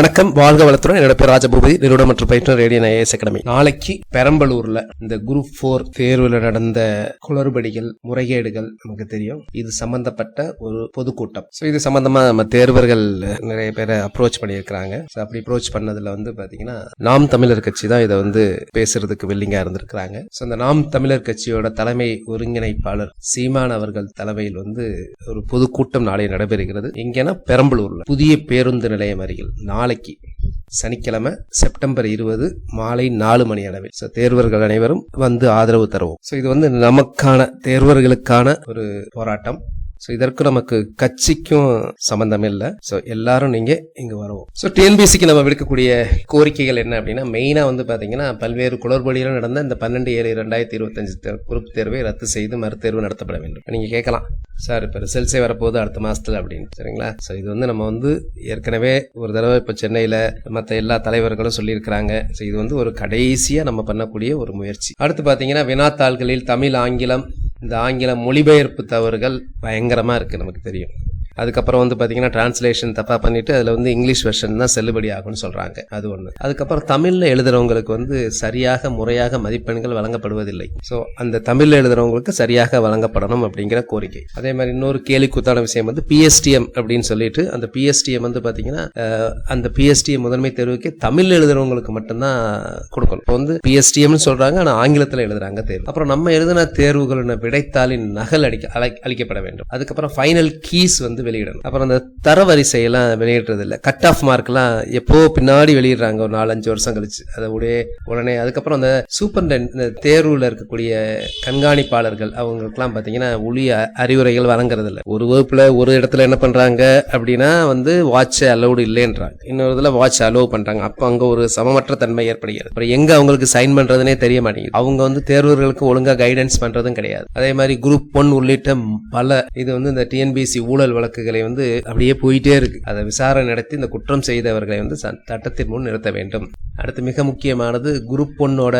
வணக்கம். வாழ்க வளத்துடன். என்னோட பேர் ராஜபூபதி. நிறுவனம் மற்றும் பயிற்றுனர் ரேடியன் ஐஏஎஸ் அகாடமி. நாளைக்கு பெரம்பலூர்ல இந்த குரூப் ஃபோர் தேர்வில் நடந்த குளறுபடிகள் முறைகேடுகள் நமக்கு தெரியும். இது சம்பந்தப்பட்ட ஒரு பொதுக்கூட்டம். ஸோ இது சம்பந்தமா நம்ம தேர்வர்கள் நிறைய பேரை அப்ரோச் பண்ணியிருக்கிறாங்க. ஸோ அப்படி அப்ரோச் பண்ணதுல வந்து பாத்தீங்கன்னா நாம் தமிழர் கட்சி தான் இதை வந்து பேசுறதுக்கு வில்லிங்கா இருந்திருக்கிறாங்க. ஸோ அந்த நாம் தமிழர் கட்சியோட தலைமை ஒருங்கிணைப்பாளர் சீமான் அவர்கள் தலைமையில் வந்து ஒரு பொதுக்கூட்டம் நாளை நடைபெறுகிறது. எங்கன்னா பெரம்பலூர்ல. புதிய பேருந்து நிலையம் அருகில். நாளைக்கு சனிக்கிழமை செப்டம்பர் இருபது மாலை நாலு மணி அளவில். ஸோ தேர்வர்கள் அனைவரும் வந்து ஆதரவு தருவோம். ஸோ இது வந்து நமக்கான தேர்வர்களுக்கான ஒரு போராட்டம். ஸோ இதற்கு நமக்கு கட்சிக்கும் சம்பந்தம் இல்லை. ஸோ எல்லாரும் நீங்க இங்க வருவோம். ஸோ டிஎன்பிசிக்கு நம்ம விடுக்கக்கூடிய கோரிக்கைகள் என்ன அப்படின்னா மெயினா வந்து பாத்தீங்கன்னா பல்வேறு குளறுபடியில் நடந்த இந்த பன்னெண்டு ஏழு ரெண்டாயிரத்தி இருபத்தஞ்சு குரூப் தேர்வை ரத்து செய்து மறுதேர்வு நடத்தப்பட வேண்டும். நீங்க கேட்கலாம். சார் இப்போ ரிசல்ட்ஸே வரப்போகுது அடுத்த மாசத்துல அப்படின்னு. சரிங்களா? ஸோ இது வந்து நம்ம வந்து ஏற்கனவே ஒரு தடவை இப்போ சென்னையில் மற்ற எல்லா தலைவர்களும் சொல்லியிருக்கிறாங்க. ஸோ இது வந்து ஒரு கடைசியாக நம்ம பண்ணக்கூடிய ஒரு முயற்சி. அடுத்து பார்த்தீங்கன்னா வினாத்தாள்களில் தமிழ் ஆங்கிலம் இந்த ஆங்கில மொழிபெயர்ப்பு தவறுகள் பயங்கரமாக இருக்குது நமக்கு தெரியும். அதுக்கப்புறம் வந்து பார்த்தீங்கன்னா டிரான்ஸ்லேஷன் தப்பாக பண்ணிட்டு அதில் வந்து இங்கிலீஷ் வெர்ஷன் தான் செல்லுபடி ஆகும்னு சொல்கிறாங்க அது ஒன்று அதுக்கப்புறம் தமிழில் எழுதுகிறவங்களுக்கு வந்து சரியாக முறையாக மதிப்பெண்கள் வழங்கப்படுவதில்லை. ஸோ அந்த தமிழில் எழுதுறவங்களுக்கு சரியாக வழங்கப்படணும் அப்படிங்கிற கோரிக்கை. அதே மாதிரி இன்னொரு கேலிக்குத்தான விஷயம் வந்து பிஎஸ்டிஎம் அப்படின்னு சொல்லிட்டு அந்த பிஎஸ்டிஎம் வந்து பார்த்தீங்கன்னா அந்த பிஎஸ்டிஎம் முதன்மை தேர்வுக்கு தமிழ் எழுதுறவங்களுக்கு மட்டும்தான் கொடுக்கணும். இப்போ வந்து பிஎஸ்டிஎம்னு சொல்கிறாங்க ஆனால் ஆங்கிலத்தில் எழுதுறாங்க தேர்வு. அப்புறம் நம்ம எழுதின தேர்வுகளின் விடைத்தாளின் நகல் அடிக்க அழை- வேண்டும். அதுக்கப்புறம் ஃபைனல் கீஸ் வந்து வெளியிடணும். அப்புறம் அந்த தரவரிசையெல்லாம் வெளியிடுறது இல்லை கட் ஆஃப் மார்க்லாம் எப்போ பின்னாடி வெளியிடுறாங்க ஒரு நாலஞ்சு வருஷம் கழிச்சு. அதை உடைய உடனே அதுக்கப்புறம் அந்த சூப்பர்டென்ட் இந்த தேர்வுல இருக்கக்கூடிய கண்காணிப்பாளர்கள் அவங்களுக்குலாம் பார்த்தீங்கன்னா ஒளிய அறிவுரைகள் வழங்குறது இல்லை ஒரு வகுப்புல ஒரு இடத்துல என்ன பண்றாங்க அப்படின்னா வந்து வாட்ச் அலோடு இல்லைன்றாங்க. இன்னொரு இதில் வாட்ச் அலோவ் பண்றாங்க. அப்போ அங்க ஒரு சமமற்ற தன்மை ஏற்படுகிறது. அப்புறம் எங்க அவங்களுக்கு சைன் பண்றதுனே தெரிய மாட்டேங்குது. அவங்க வந்து தேர்வர்களுக்கு ஒழுங்காக கைடன்ஸ் பண்றதும் கிடையாது. அதே மாதிரி குரூப் ஒன் உள்ளிட்ட பல இது வந்து இந்த டிஎன்பிசி ஊழல் வழக்கு வழக்குகளை வந்து அப்படியே போயிட்டே இருக்கு. அதை விசாரணை நடத்தி இந்த குற்றம் செய்தவர்களை வந்து சட்டத்தின் முன் நிறுத்த வேண்டும். அடுத்து மிக முக்கியமானது குரூப் ஒன்னோட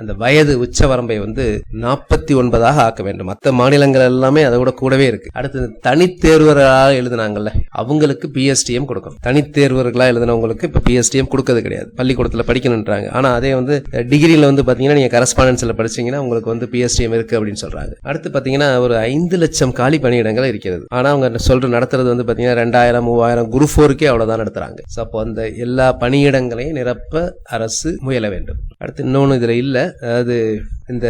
அந்த வயது உச்ச வரம்பை வந்து நாற்பத்தி ஒன்பதாக ஆக்க வேண்டும். மற்ற மாநிலங்கள் எல்லாமே அதை விட கூடவே இருக்கு. அடுத்து தனித்தேர்வர்களாக எழுதினாங்கல்ல அவங்களுக்கு பிஎஸ்டிஎம் கொடுக்கணும். தனித்தேர்வர்களாக எழுதினவங்களுக்கு இப்போ பிஎஸ்டிஎம் கொடுக்கறது கிடையாது. பள்ளிக்கூடத்தில் படிக்கணுன்றாங்க ஆனால் அதே வந்து டிகிரியில் வந்து பார்த்தீங்கன்னா நீங்கள் கரஸ்பாண்டன்ஸில் படிச்சீங்கன்னா உங்களுக்கு வந்து பிஎஸ்டிஎம் இருக்கு அப்படின்னு சொல்றாங்க. அடுத்து பார்த்தீங்கன்னா ஒரு ஐந்து லட்சம் காலி பணியிடங்கள் இருக்கிறது. ஆனால் அவங்க சொல்ற நடத்துறது வந்து பார்த்தீங்கன்னா ரெண்டாயிரம் மூவாயிரம் குரூப் ஃபோருக்கே அவ்வளோதான் நடத்துறாங்க. ஸோ அப்போ அந்த எல்லா பணியிடங்களையும் நிரப்ப அரசு முயல வேண்டும். அடுத்து இன்னொன்று இதில் இல்லை. அதாவது இந்த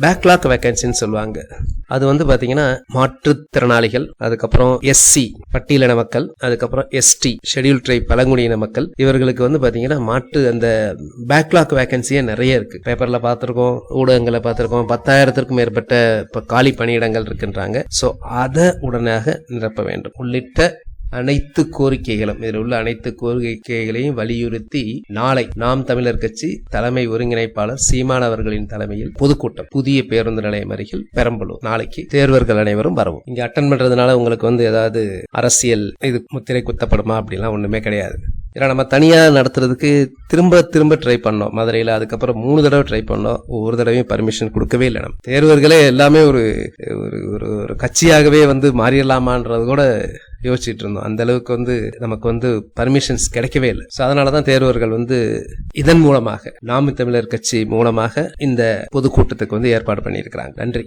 பேக்லாக் வேகன்சின்னு சொல்லுவாங்க. அது வந்து பார்த்தீங்கன்னா மாற்றுத்திறனாளிகள் அதுக்கப்புறம் எஸ்சி பட்டியலின மக்கள் அதுக்கப்புறம் எஸ்டி ஷெட்யூல் ட்ரைப் பழங்குடியின மக்கள். இவர்களுக்கு வந்து பார்த்தீங்கன்னா மாற்று அந்த பேக்லாக் வேகன்சியே நிறைய இருக்கு. பேப்பரில் பார்த்துருக்கோம் ஊடகங்களை பார்த்துருக்கோம் பத்தாயிரத்திற்கும் மேற்பட்ட இப்போ காலி பணியிடங்கள் இருக்குன்றாங்க. ஸோ அதை உடனாக நிரப்ப வேண்டும். உள்ளிட்ட அனைத்து கோரிக்கைகளும் இதில் உள்ள அனைத்து கோரிக்கைகளையும் வலியுறுத்தி நாளை நாம் தமிழர் கட்சி தலைமை ஒருங்கிணைப்பாளர் சீமான் அவர்களின் தலைமையில் பொதுக்கூட்டம் புதிய பேருந்து நிலையம் அருகில் பெரம்பலூர். நாளைக்கு தேர்வர்கள் அனைவரும் வரவும். இங்க அட்டன் பண்றதுனால உங்களுக்கு வந்து ஏதாவது அரசியல் இது முத்திரை குத்தப்படுமா அப்படிலாம் ஒண்ணுமே கிடையாது. ஏன்னா நம்ம தனியாக நடத்துறதுக்கு திரும்ப திரும்ப ட்ரை பண்ணோம். மதுரையில் அதுக்கப்புறம் மூணு தடவை ட்ரை பண்ணோம். ஒவ்வொரு தடவையும் பர்மிஷன் கொடுக்கவே இல்லை நம்ம. தேர்வர்களே எல்லாமே ஒரு ஒரு ஒரு ஒரு கட்சியாகவே வந்து மாறிடலாமான்றது கூட யோசிச்சுட்டு இருந்தோம். அந்த அளவுக்கு வந்து நமக்கு வந்து பர்மிஷன்ஸ் கிடைக்கவே இல்லை. ஸோ அதனால தான் தேர்வர்கள் வந்து இதன் மூலமாக நாம் தமிழர் கட்சி மூலமாக இந்த பொதுக்கூட்டத்துக்கு வந்து ஏற்பாடு பண்ணியிருக்கிறாங்க. நன்றி.